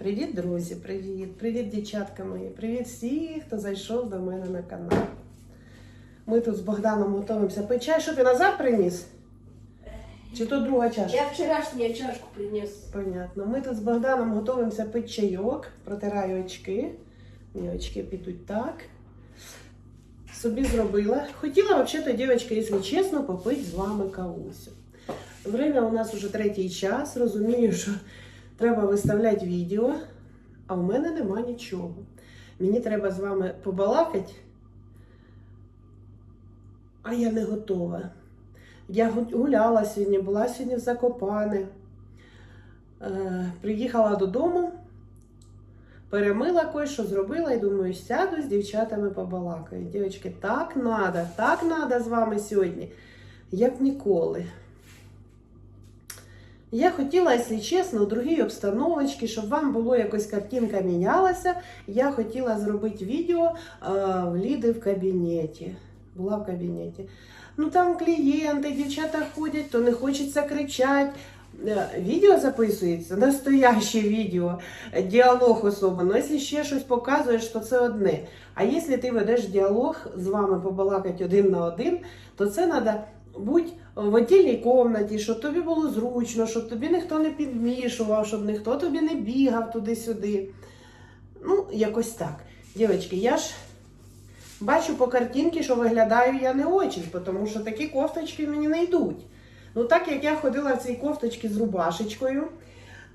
Привіт, друзі! Привіт! Привіт, дівчатка мої! Привіт всіх, хто зайшов до мене на канал. Ми тут з Богданом готуємося пити чай. Що ти назад приніс? Чи то друга чашка? Я вчорашню чашку принес. Понятно. Ми тут з Богданом готуємося пити чайок, протираю очки. Мені очки підуть так. Собі зробила. Хотіла, взагалі, дівчатка, якщо чесно, попити з вами кавусю. Время у нас уже третій час. Розумію, що треба виставляти відео, а у мене нема нічого. Мені треба з вами побалакати, а я не готова. Я гуляла сьогодні, була сьогодні в Закопане. Е, приїхала додому, перемила кое-що зробила і думаю, сяду з дівчатами побалакаю. Дівчатки, так надо, так надо з вами сьогодні, як ніколи. Я хотіла, якщо чесно, у другій обстановочці, щоб вам було якось картинка мінялася. Я хотіла зробити відео е, в Ліди в кабінеті. Була в кабінеті. Ну там клієнти, дівчата ходять, то не хочеться кричати. Е, Відео записується, настояще відео, діалог особливо. Якщо ще щось показуєш, то це одне. А якщо ти ведеш діалог з вами побалакати один на один, то це треба бути в отдільній кімнаті, щоб тобі було зручно, щоб тобі ніхто не підмішував, щоб ніхто тобі не бігав туди-сюди. Ну, якось так. Дівчатки, я ж бачу по картинці, що виглядаю я не очень, тому що такі кофточки мені не йдуть. Ну, так як я ходила в цій кофточці з рубашечкою,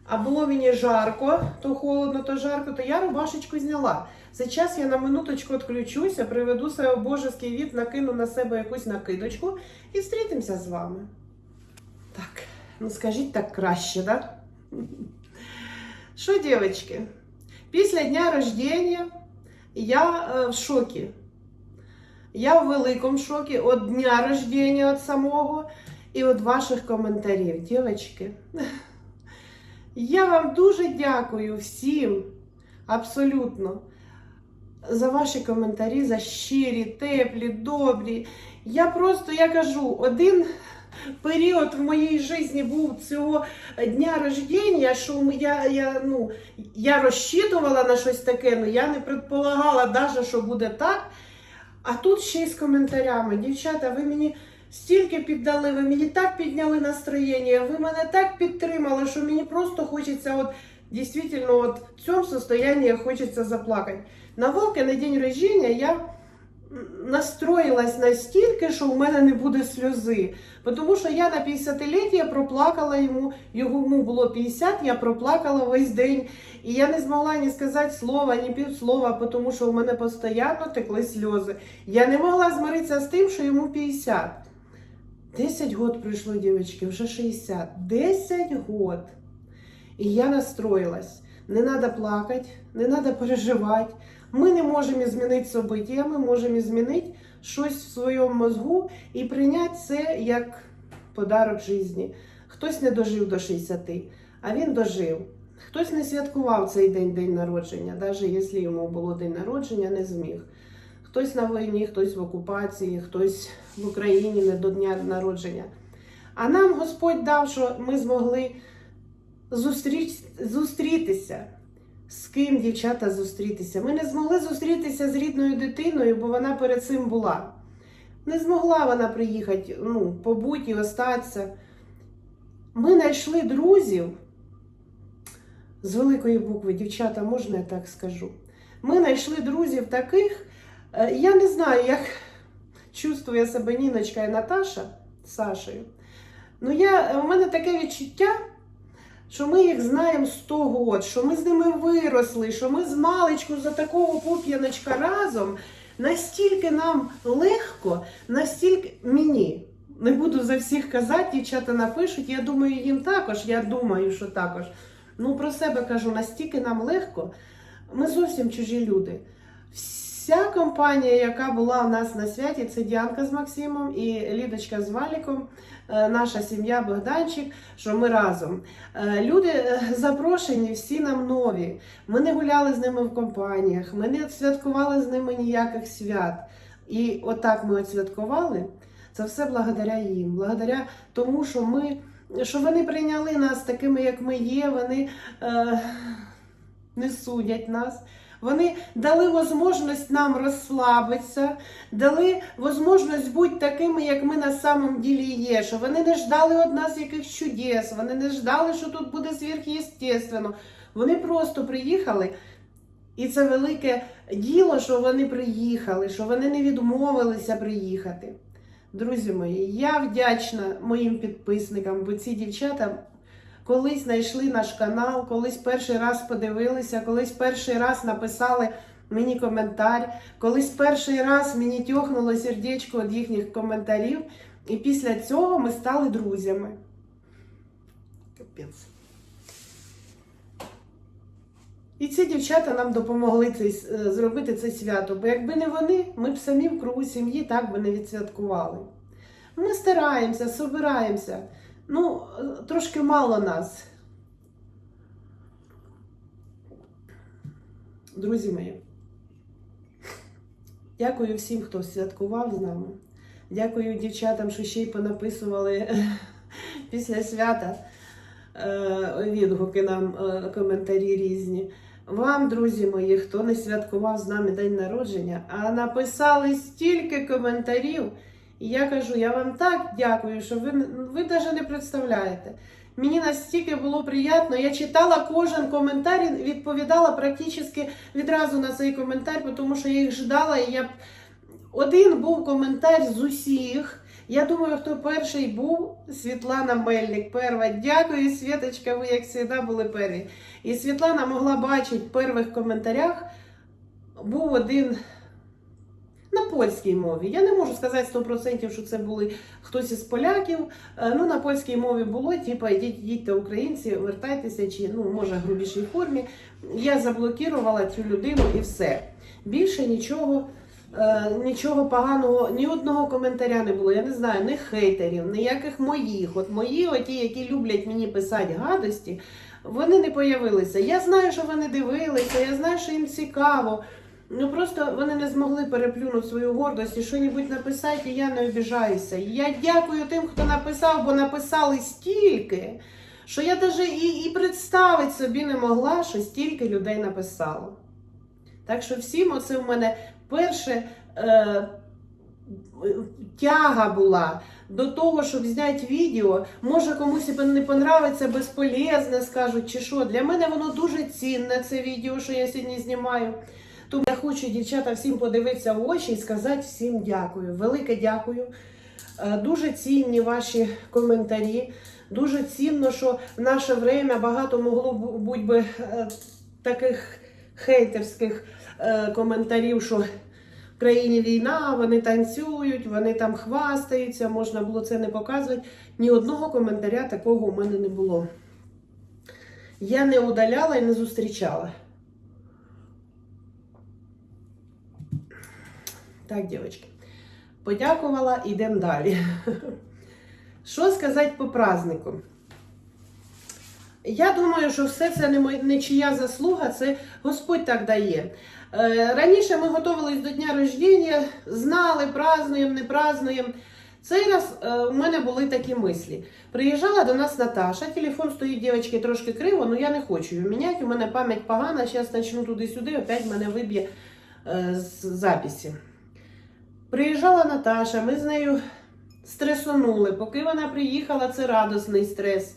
а було мені жарко, то холодно, то жарко, то я рубашечку зняла. Зараз я на минуточку відключуся, приведу себе в божеский від, накину на себе якусь накидочку і зустрітимося з вами. Так, ну скажіть так краще, да? Що, дівчатки, після дня рождения я е, в шокі. Я в великому шокі від дня рождения, від самого і від ваших коментарів. Дівчатки, я вам дуже дякую всім, абсолютно, за ваші коментарі, за щирі, теплі, добрі. Я просто, я кажу, один період в моїй житті був цього дня рождення, що я, я, ну, я розчитувала на щось таке, але я не предполагала навіть, що буде так. А тут ще й з коментарями. Дівчата, ви мені стільки піддали, ви мені так підняли настроєння, ви мене так підтримали, що мені просто хочеться, от дійсно, от в цьому состоянии хочеться заплакати. На Вовки на день рождения я настроїлась настільки, що у мене не буде сльози. Тому що я на 50-ліття проплакала йому, йому було 50, я проплакала весь день. І я не змогла ні сказати слова, ні півслова, тому що у мене постійно текли сльози. Я не могла змиритися з тим, що йому 50. 10 год пройшло, дівчатки, вже 60. 10 год. І я настроїлась. Не треба плакати, не треба переживати. Ми не можемо змінити события, ми можемо змінити щось в своєму мозгу і прийняти це як подарок житті. Хтось не дожив до 60, а він дожив. Хтось не святкував цей день день народження, навіть якщо йому було день народження, не зміг. Хтось на війні, хтось в окупації, хтось в Україні не до дня народження. А нам Господь дав, що ми змогли зустріч, зустрітися. З ким дівчата зустрітися? Ми не змогли зустрітися з рідною дитиною, бо вона перед цим була. Не змогла вона приїхати, ну, побути і остатися. Ми знайшли друзів з великої букви, дівчата, можна я так скажу. Ми знайшли друзів таких, я не знаю, як чувствує себе Ніночка і Наташа з Сашею. Ну, я, у мене таке відчуття, що ми їх знаємо 100 год, що ми з ними виросли, що ми з маличку за такого поп'яночка разом. Настільки нам легко, настільки мені. Не буду за всіх казати, дівчата напишуть. Я думаю, їм також. Я думаю, що також. Ну, про себе кажу, настільки нам легко. Ми зовсім чужі люди. Вся компанія, яка була у нас на святі, це Діанка з Максимом і Лідочка з Валіком, е, наша сім'я Богданчик, що ми разом. Е, Люди е, запрошені, всі нам нові. Ми не гуляли з ними в компаніях, ми не святкували з ними ніяких свят. І отак ми відсвяткували. Це все благодаря їм, благодаря тому, що ми, що вони прийняли нас такими, як ми є. Вони. Е, не судять нас. Вони дали можливість нам розслабитися, дали можливість бути такими, як ми на самом ділі є. Що вони не ждали від нас якихось чудес, вони не ждали, що тут буде сверхъестественно. Вони просто приїхали. І це велике діло, що вони приїхали, що вони не відмовилися приїхати. Друзі мої, я вдячна моїм підписникам, бо ці дівчата колись знайшли наш канал, колись перший раз подивилися, колись перший раз написали мені коментар, колись перший раз мені тьохнуло сердечко від їхніх коментарів. І після цього ми стали друзями. Капець. І ці дівчата нам допомогли цей, е, зробити це свято, бо якби не вони, ми б самі в кругу сім'ї так би не відсвяткували. Ми стараємося, собираємося. Ну, трошки мало нас. Друзі мої, дякую всім, хто святкував з нами. Дякую дівчатам, що ще й понаписували після свята е, відгуки нам, е, коментарі різні. Вам, друзі мої, хто не святкував з нами день народження, а написали стільки коментарів. І я кажу, я вам так дякую, що ви, ви навіть не представляєте. Мені настільки було приємно. Я читала кожен коментар і відповідала практично відразу на цей коментар, тому що я їх ждала. І я... Один був коментар з усіх. Я думаю, хто перший був Світлана Мельник. Перва. Дякую, Світочка, ви як завжди були перві. І Світлана могла бачити в перших коментарях. Був один польській мові. Я не можу сказати 100%, що це були хтось із поляків. Е, Ну, на польській мові було, типа, йдіть, їдьте українці, вертайтеся, чи ну, може, в грубішій формі. Я заблокувала цю людину і все. Більше нічого. е, Нічого поганого, ні одного коментаря не було. Я не знаю, ні хейтерів, ніяких моїх. От мої, оті, які люблять мені писати гадості, вони не появилися. Я знаю, що вони дивилися, я знаю, що їм цікаво. Ну просто вони не змогли переплюнути свою гордость і що-небудь написати, і я не обіжаюся. Я дякую тим, хто написав, бо написали стільки, що я навіть і, і представити собі не могла, що стільки людей написало. Так що всім оце в мене перше е, тяга була до того, щоб зняти відео. Може комусь не понравиться, безполезне, скажуть, чи що. Для мене воно дуже цінне, це відео, що я сьогодні знімаю. Тому я хочу, дівчата, всім подивитися в очі і сказати всім дякую. Велике дякую. Е, Дуже цінні ваші коментарі. Дуже цінно, що в наше время багато могло бу- бути би е, таких хейтерських е, коментарів, що в країні війна, вони танцюють, вони там хвастаються, можна було це не показувати. Ні одного коментаря такого у мене не було. Я не удаляла і не зустрічала. Так, дівчатки, подякувала, йдемо далі. Що сказати по празднику? Я думаю, що все це не, чия заслуга, це Господь так дає. Е, Раніше ми готувалися до дня рождення, знали, празднуємо, не празднуємо. Цей раз е, у мене були такі мислі. Приїжджала до нас Наташа, телефон стоїть дівчатки трошки криво, але я не хочу його міняти. У мене пам'ять погана, зараз почну туди-сюди, опять мене виб'є е, з записі. Приїжджала Наташа, ми з нею стресонули. Поки вона приїхала, це радісний стрес.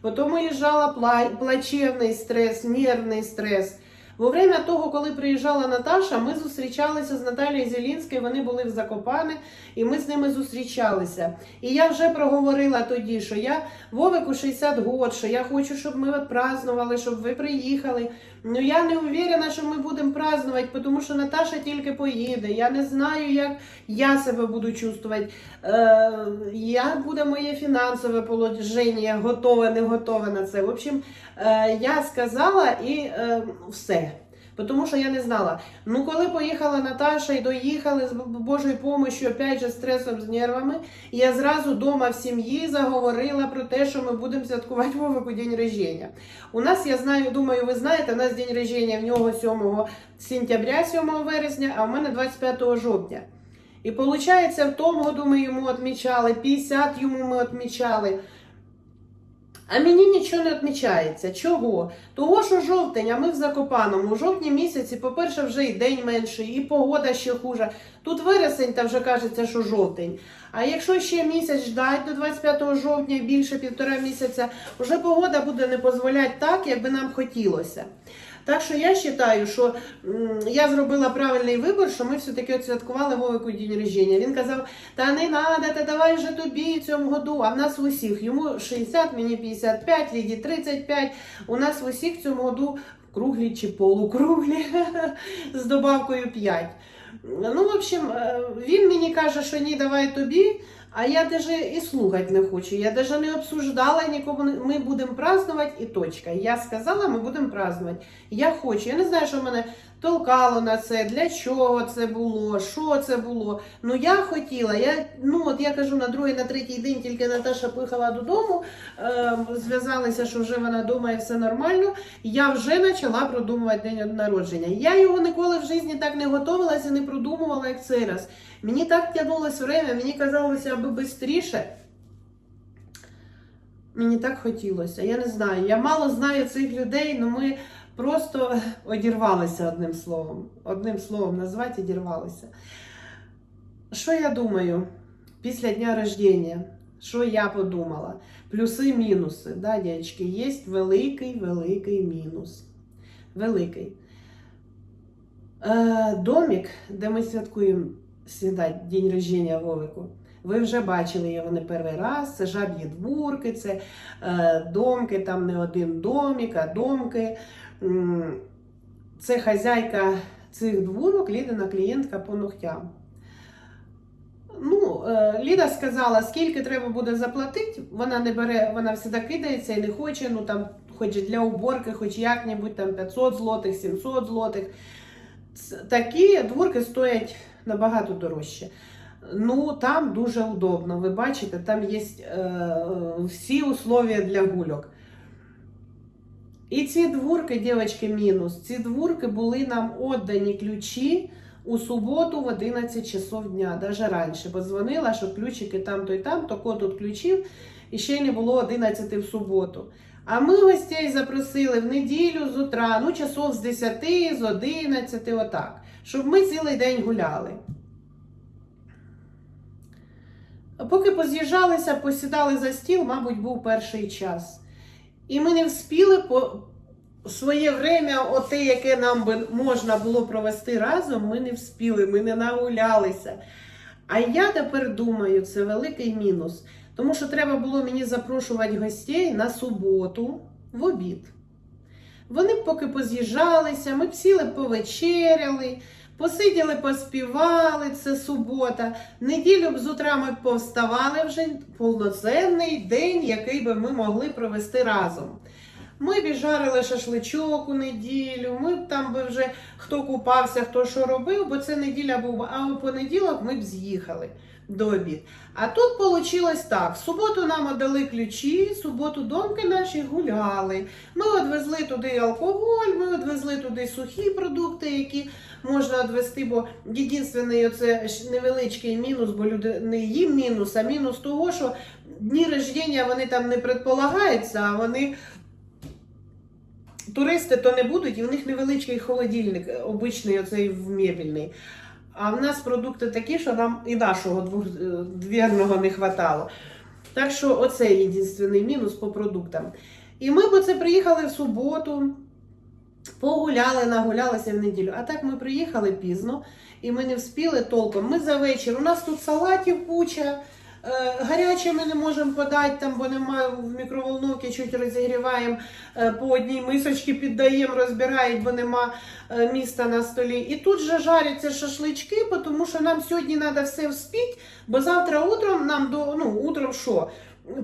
Потім уїжджала пла- плачевний стрес, нервний стрес. Во время того, коли приїжджала Наташа, ми зустрічалися з Наталією Зелінською, вони були в Закопане, і ми з ними зустрічалися. І я вже проговорила тоді, що я Вовику 60 год, що я хочу, щоб ми празднували, щоб ви приїхали. Ну я не уверена, що ми будемо празднувати, тому що Наташа тільки поїде. Я не знаю, як я себе буду чувствувати. Е, як буде моє фінансове положення, готове, не готове на це. В общем, е, я сказала і е, все. Тому що я не знала. Ну, коли поїхала Наташа і доїхали з Божою допомогою, опять же, стресом з нервами, я зразу вдома в сім'ї заговорила про те, що ми будемо святкувати Вовику день рождення. У нас, я знаю, думаю, ви знаєте, у нас день рождення в нього 7 сентября, 7 вересня, а в мене 25 жовтня. І виходить, в тому году ми йому відмічали, 50 йому ми відмічали. А мені нічого не відмічається. Чого? Того, що жовтень, а ми в Закопаному. У жовтні місяці, по-перше, вже і день менший, і погода ще хуже. Тут вересень, та вже кажеться, що жовтень. А якщо ще місяць ждать до 25 жовтня, більше півтора місяця, вже погода буде не дозволяти так, як би нам хотілося. Так що я вважаю, що я зробила правильний вибір, що ми все-таки от святкували Вовику день рождення. Він казав, та не надо, та давай вже тобі в цьому году. А в нас в усіх йому 60, мені 55, Ліді 35. У нас в усіх в цьому году круглі чи полукруглі з добавкою 5. Ну, в общем, е, він мені каже, що ні, давай тобі. А я даже і слухати не хочу. Я даже не обсуждала нікому. Ми будемо празднувати і точка. Я сказала, ми будемо празднувати. Я хочу. Я не знаю, що мене толкало на це, для чого це було, що це було. Ну я хотіла. Я ну от я кажу на другий, на третій день тільки Наташа поїхала додому. Е, зв'язалися, що вже вона вдома і все нормально. Я вже почала продумувати день народження. Я його ніколи в житті так не готувалася не продумувала, як цей раз. Мені так тягнулося время, мені казалося, аби швидше. Мені так хотілося. Я не знаю. Я мало знаю цих людей, але ми просто одірвалися одним словом. Одним словом назвати одірвалися. Що я думаю після дня рождення? Що я подумала? Плюси, мінуси. Да, дядечки, є великий, великий мінус. Великий. Е, домик, де ми святкуємо свята, день рождення Вовику. Ви вже бачили його не перший раз. Це жаб'ї дворки, це е, домки, там не один домик, а домки. Це хазяйка цих дворок, Лідина клієнтка по ногтям. Ну, е, Ліда сказала, скільки треба буде заплатити. Вона не бере, вона завжди кидається і не хоче, ну там, хоч для уборки, хоч як-небудь там 500 злотих, 700 злотих. Такі дворки стоять набагато дорожче. Ну, там дуже удобно. Ви бачите, там є е, всі условия для гульок. І ці дворки, дівчатки, мінус. Ці дворки були нам віддані ключі у суботу в 11 часов дня, навіть раніше. Бо дзвонила, що ключики там, то й там, то код тут ключів, і ще не було 11 в суботу. А ми гостей запросили в неділю з утра, ну, часов з 10, з 11, отак, щоб ми цілий день гуляли. Поки поз'їжджалися, посідали за стіл, мабуть, був перший час. І ми не вспіли по своє время, оте, яке нам би можна було провести разом, ми не вспіли, ми не нагулялися. А я тепер думаю, це великий мінус. Тому що треба було мені запрошувати гостей на суботу в обід. Вони поки поз'їжджалися, ми сіли повечеряли, посиділи, поспівали, це субота. Неділю б з утра ми повставали вже повноценний день, який би ми могли провести разом. Ми б жарили шашличок у неділю, ми б там би вже хто купався, хто що робив, бо це неділя був, а у понеділок ми б з'їхали до обід. А тут вийшло так: в суботу нам дали ключі, в суботу домки наші гуляли. Ми відвезли туди алкоголь, ми відвезли туди сухі продукти, які можна відвезти, бо єдиний оце невеличкий мінус, бо люди не їм мінус, а мінус того, що дні рождення вони там не предполагаються, а вони. Туристи то не будуть, і в них невеличкий холодильник, е, обичний оцей вмебільний. А в нас продукти такі, що нам і нашого двірного не хватало. Так що оце єдиний мінус по продуктам. І ми б це приїхали в суботу, погуляли, нагулялися в неділю. А так ми приїхали пізно і ми не вспіли толком. Ми за вечір. У нас тут салатів куча. Е, Гаряче ми не можемо подати, там, бо немає в мікроволновці, чуть розігріваємо, е, по одній мисочці піддаємо, розбирають, бо нема е, міста на столі. І тут же жаряться шашлички, тому що нам сьогодні треба все вспіть, бо завтра утром нам до ну, утром що?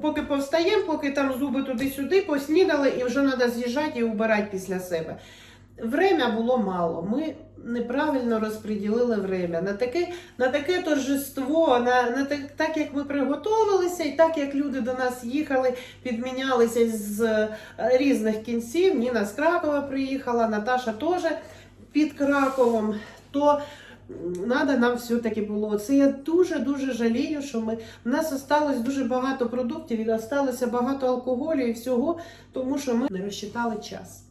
Поки повстаємо, поки там зуби туди-сюди, поснідали і вже треба з'їжджати і убирати після себе. Время було мало. Ми неправильно розподілили время. На таке, на таке торжество, на, на так, так як ми приготувалися, і так як люди до нас їхали, підмінялися з е, різних кінців. Ніна з Кракова приїхала, Наташа теж під Краковом. То Надо нам все-таки було. Це я дуже-дуже жалію, що ми. У нас осталось дуже багато продуктів, і осталося багато алкоголю і всього, тому що ми не розчитали час.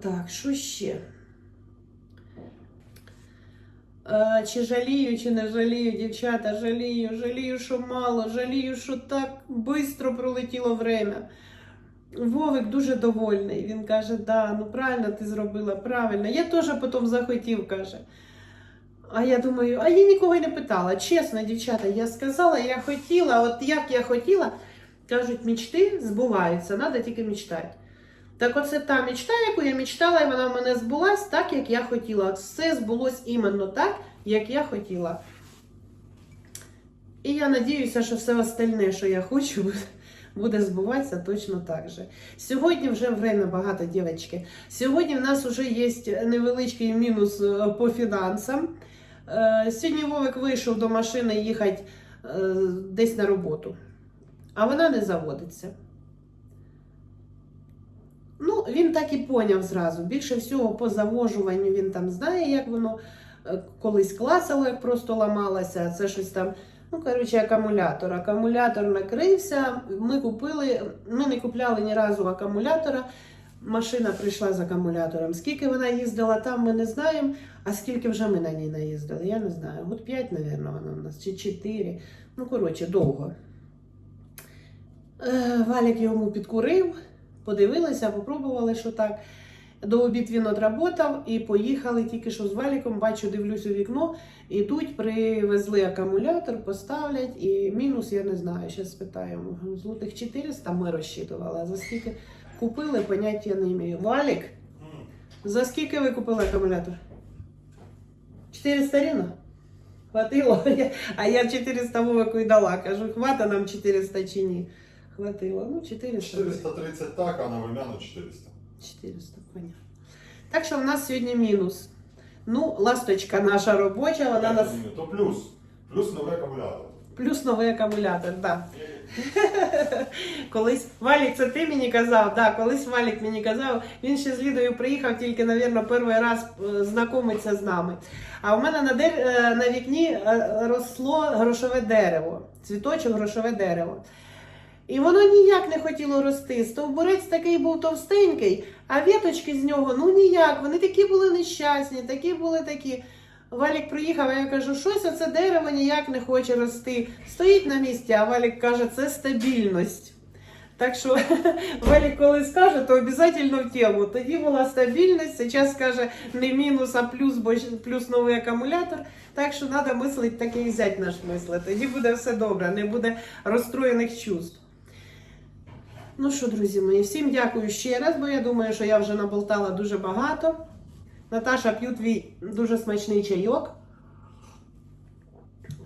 Так, що ще? Е, Чи жалію, чи не жалію, дівчата, жалію, жалію, що мало, жалію, що так швидко пролетіло время. Вовик дуже довольний. Він каже, да, ну правильно ти зробила, правильно. Я теж потім захотів, каже. А я думаю, а я нікого не питала. Чесно, дівчата, я сказала, я хотіла, от як я хотіла, кажуть, мечти збуваються, треба тільки мечтати. Так оце та мечта, яку я мечтала, і вона в мене збулась так, як я хотіла. Все збулось іменно так, як я хотіла. І я надіюся, що все остальне, що я хочу, буде- буде збуватися точно так же. Сьогодні вже время багато, дівчатки. Сьогодні в нас вже є невеличкий мінус е, по фінансам. Е, Сьогодні Вовик вийшов до машини їхати е, десь на роботу, а вона не заводиться. Ну, він так і поняв зразу. Більше всього по завожуванню він там знає, як воно е, колись клацало, як просто ламалося, це щось там. Ну, коротше, акумулятор. Акумулятор накрився. Ми купили, ми не купляли ні разу акумулятора. Машина прийшла з акумулятором. Скільки вона їздила там, ми не знаємо. А скільки вже ми на ній наїздили, я не знаю. От 5, мабуть, вона у нас, чи 4. Ну, коротше, довго. Е, Валік йому підкурив, подивилися, попробували, що так. До обід він отработав і поїхали тільки що з Валіком. Бачу, дивлюсь у вікно. Ідуть, привезли акумулятор, поставлять і мінус, я не знаю. Зараз спитаємо. Злотих 400 ми розчитували. А за скільки купили, поняття не маю. Валік, за скільки ви купили акумулятор? 400 рівно? Хватило? А я 400 Вовику і дала. Кажу, хвата нам 400 чи ні? Хватило. Ну, 400. 430 так, а на Вольмяну 400. 400, понятно. Так що в нас сьогодні мінус. Ну, ласточка наша робоча, вона нас. То плюс. Плюс новий акумулятор. Плюс новий акумулятор, так. Да. Колись Валік, це ти мені казав, да, колись Валік мені казав, він ще з Лідою приїхав, тільки, мабуть, перший раз е, знайомиться з нами. А у мене на, дер... е, на вікні е, росло грошове дерево, цвіточок грошове дерево. І воно ніяк не хотіло рости. Стовбурець такий був товстенький, а віточки з нього ну ніяк. Вони такі були нещасні, такі були такі. Валік приїхав, а я кажу, щось оце дерево ніяк не хоче рости. Стоїть на місці, а Валік каже, це стабільність. Так що Валік коли скаже, то обов'язково в тему. Тоді була стабільність, зараз каже не мінус, а плюс, бо плюс новий акумулятор. Так що треба мислити так і взяти наш мисли. Тоді буде все добре, не буде розстроєних чувств. Ну що, друзі мої, всім дякую ще раз, бо я думаю, що я вже наболтала дуже багато. Наташа п'ю твій дуже смачний чайок.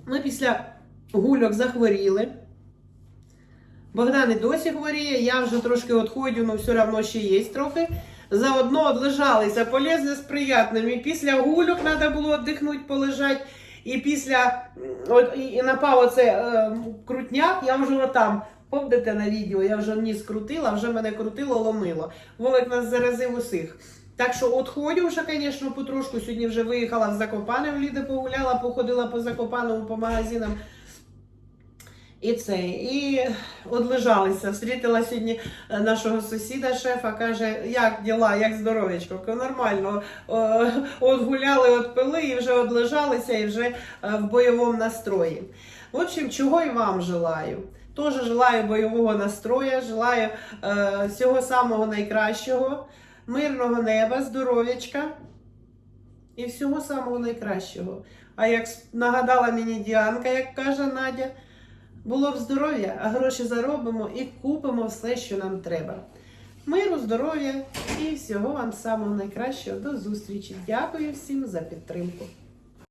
Ми після гульок захворіли. Богдан і досі хворіє, я вже трошки відходжу, але все одно ще є трохи. Заодно одлежалися, полезне з приятним. І після гульок треба було віддихнути, полежати. І після от, і, напав оце е, крутняк, я вже отам. Помните на відео, я вже ніс крутила, вже мене крутило, ломило. Вовик нас заразив усіх. Так що відходю вже, звісно, потрошку. Сьогодні вже виїхала в Закопане, в Ліди погуляла, походила по Закопаному, по магазинам. І це, і одлежалися. Встрітила сьогодні е, нашого сусіда, шефа, каже, як діла, як здоров'ячко? Нормально. О, От гуляли, от і вже одлежалися, і вже е, в бойовому настрої. В общем, чого і вам желаю. Теж желаю бойового настрою, желаю е, всього самого найкращого, мирного неба, здоров'ячка і всього самого найкращого. А як нагадала мені Діанка, як каже Надя, було б здоров'я, а гроші заробимо і купимо все, що нам треба. Миру, здоров'я і всього вам самого найкращого. До зустрічі. Дякую всім за підтримку.